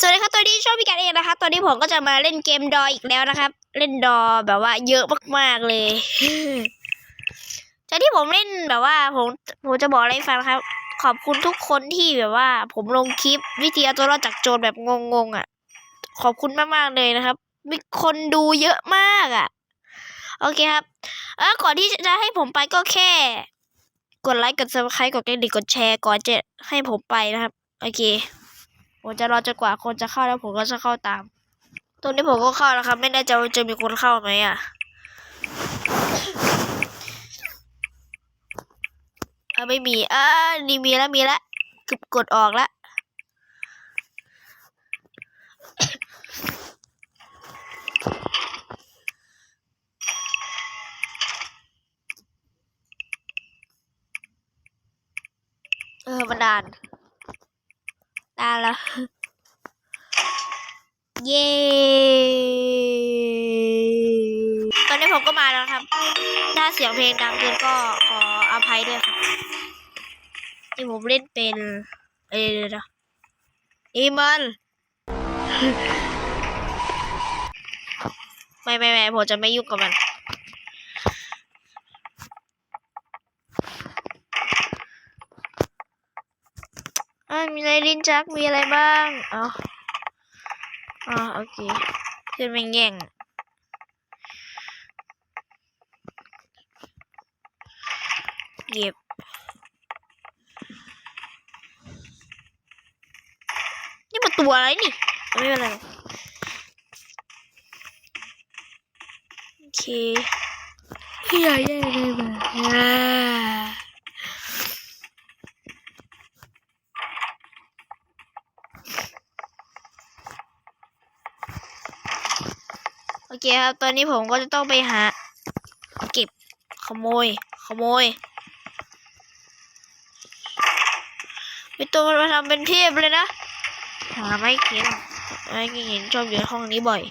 สวัสดีครับตัวนี้ชอบพี่กันเองนะครับ ตอนนี้ผมก็จะมาเล่นเกมดออีกแล้วนะครับ เล่นดอแบบว่า เยอะมากๆเลยจากที่ผมเล่นแบบว่า ผมผมจะบอกอะไรฟังครับ ขอบคุณทุกคนที่แบบว่า ผมลงคลิปวิธีเอาตัวรอดจากโจรแบบงงๆอะ ขอบคุณมากๆเลยนะครับ มีคนดูเยอะมากอะ โอเคครับ เออก่อนที่จะให้ผมไปก็แค่ กดไลค์กด subscribe กดกระดิ่งกดแชร์ก่อนจะให้ผมไปนะครับ โอเค ผมจะรอจนกว่าคนจะเข้าแล้วผมก็จะเข้าตาม ตรงนี้ผมก็เข้าแล้วครับ ไม่แน่ใจว่าจะมีคนเข้าไหมอะเออไม่มีอ่านี่มีแล้วมีแล้วกดกดออกแล้วเออมันดาน ดานแล้วเย้ตอนนี้ผมก็มาแล้วครับ ถ้าเสียงเพลงดังเกินก็ขออภัยด้วยครับที่ผมเล่นเป็นเอเดี๋ยวนะอีมันไม่ไม่ไม่ผมจะไม่ยุ่งกับมัน อ่ามีอะไรลิ้นจักมีอะไรบ้างอ๋ออ๋อโอเคเพื่อนแม่แย่งเก็บนี่มันตัวอะไรนี่ไม่เป็นไรโอเคอย่าแย่เลยมาอ่า โอ เคครับ ตอนนี้ผมก็จะต้องไปหา เก็บขโมย ขโมยไปตัวมันมาทำเป็นเทพเลยนะ หาไม่เห็นไม่เห็นชอบอยู่ในห้องนี้บ่อย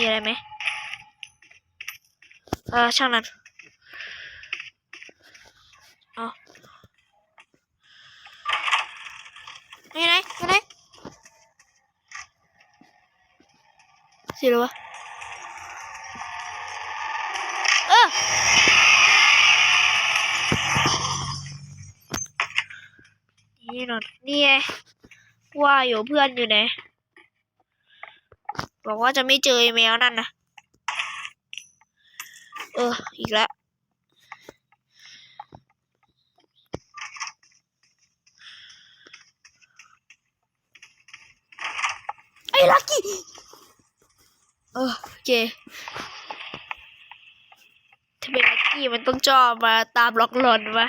มีอะไรไหมเออช่างนั้นเอาไม่ไหนไม่ไหนสิหรอวะเออนี่นอนนี่ไงว่าอยู่เพื่อนอยู่ไหน บอกว่าจะไม่เจอไอ้แมวนั่นนะเออ อีกแล้วไอ้ลักกี้เออโอเคถ้าเป็นลักกี้มันต้องจอมาตามล็อกหลอนวะ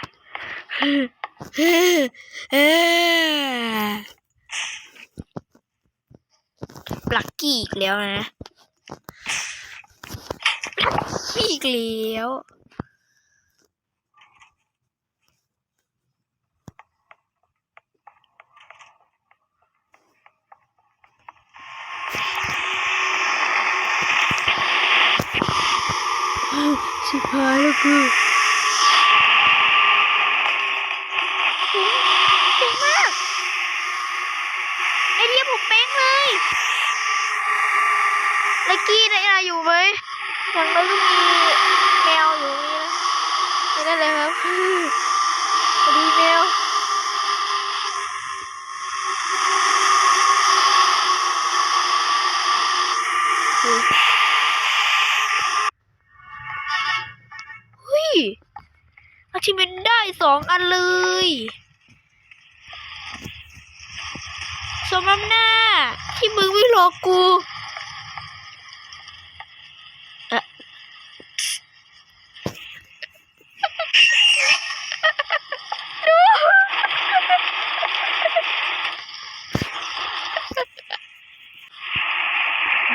ลักกี้อีกแล้วนะอีกแล้วชิบหายแล้วกูเก่งมากไอเดียผมเป๊งเลย ลักกี้ได้อะไรอยู่ไหม อย่างน้อยก็มีแมวอยู่นี่นะไม่ได้เลยครับพอดีแมวเฮ้ยอาชิเมนได้สองอันเลยสมน้ำหน้าที่มึงไม่หลอกกู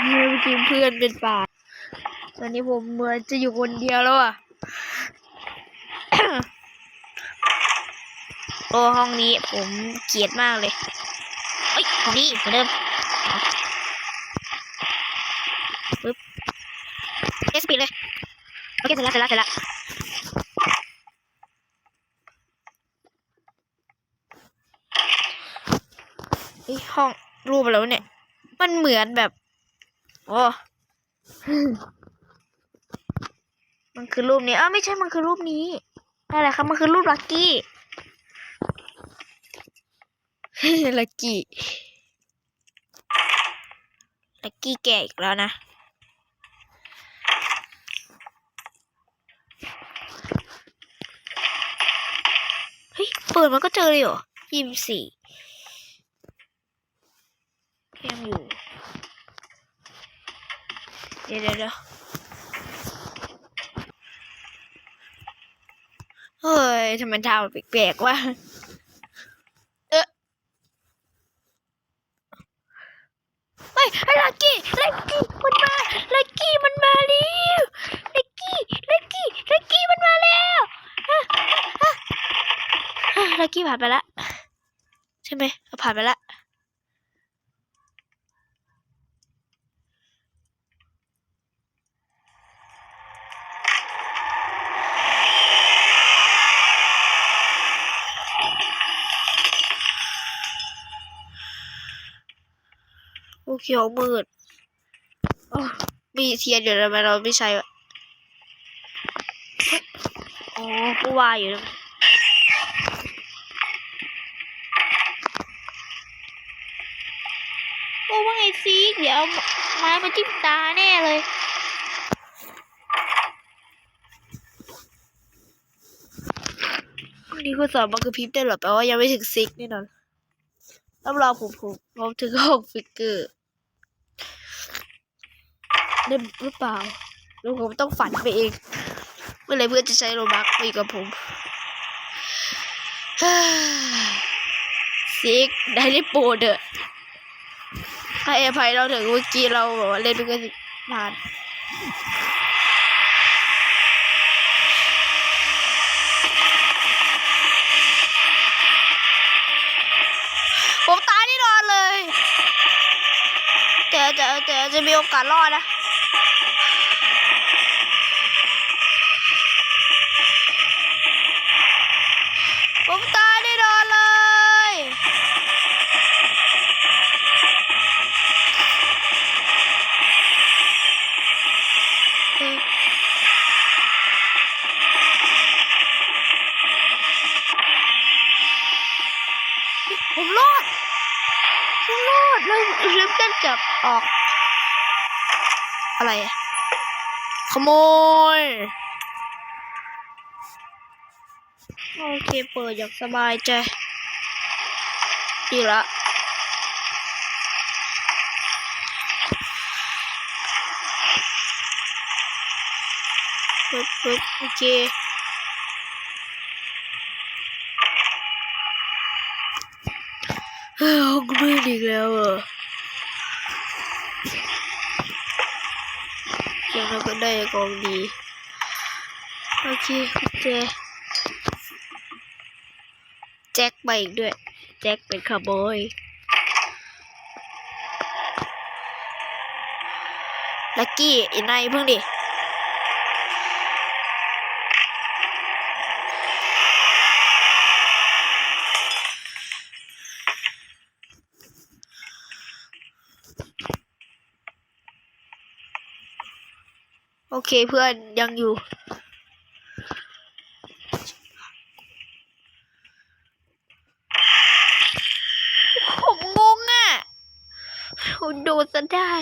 เมื่อกี้เพื่อนเป็นป่า ตอนนี้ผมเหมือนจะอยู่คนเดียวแล้วอะ โอ้ห้องนี้ผมเกลียดมากเลยเอ้ยของดีเหมือนเดิมปึ๊บเอสปีดเลย โอเคเสร็จแล้วเสร็จแล้วเสร็จแล้วเฮ้ยห้องรูปอะไรวเนี่ย มันเหมือนแบบ โอ้มันคือรูปนี้อ้าไม่ใช่มันคือรูปนี้อะไรครับมันคือรูปลักกี้ลักกี้ลักกี้แก่อีกแล้วนะเฮ้ยเปิดมันก็เจอเลยเหรอยี่สิบสี่ยังอยู่ เดี๋ยวเดี๋ยวเฮ้ยทำไมทำแปลกๆวะเออเฮ้ยไอ้ลักกี้ลักกี้มันมาลักกี้มันมาแล้วลักกี้ลักกี้ลักกี้มันมาแล้วลักกี้ผ่านไปละใช่ไหมเอาผ่านไปละ เขียวมืดอ๋อมีเทียนอยู่ทำไมเราไม่ใช้วะอ๋อผู้ว่าอยู่นะโอ้ว่าไงซีกเดี๋ยวเอาไม้มาจิ้มตาแน่เลยนี่คุณสอนมากระพริบได้เหรอแปลว่ายังไม่ถึงซิกแน่นอนรับรองผมผมผมถึงหกฟิกเกอร์ ได้หรือเปล่าหรือผมต้องฝันไปเอง เมื่อไรเพื่อนจะใช้โรบักไปกับผมซิกได้ได้โปรดเถอะให้อภัยเราถอะเมื่อกี้เราแบบว่าเล่นไปกินสิบานผมตายแน่นอนเลย แต่แต่แต่จะมีโอกาสรอดนะ ผมตายแน่นอนเลยผมรอดผมรอดแล้วลืมกันจับออก อะไร ขโมย โอเคเปิดอย่างสบายใจดีละปึ๊บปึ๊บโอเคเฮ้ยห้องมืดอีกแล้วเหรอยังเราก็ได้กองดี โอเคกุญแจ แจ็คไปอีกด้วย แจ็คเป็นขโมยลักกี้อีนายเพิ่งดิโอเคเพื่อนยังอยู่ ผมงงอะคุณดู ซะได้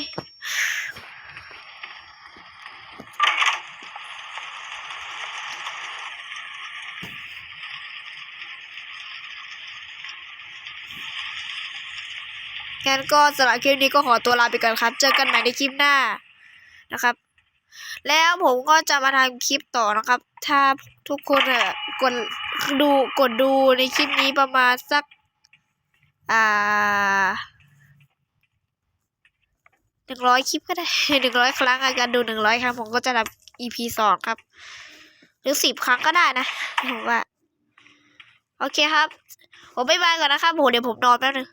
งั้นก็สำหรับคลิปนี้ก็ขอตัวลาไปก่อนครับ เจอกันใหม่ในคลิปหน้านะครับ แล้วผมก็จะมาทำคลิปต่อนะครับ ถ้าทุกคนอะกดดูกดดูในคลิปนี้ประมาณสัก อ่าห นึ่งร้อยคลิปก็ได้หนึ่งร้อยครั้งอาการดูหนึ่งร้อยครั้งผมก็จะทำ EP สองครับ หรือสิบครั้งก็ได้นะผมว่า โอเคครับ ผมไม่บายก่อนนะครับโหเดี๋ยวผมนอนแป๊บนึง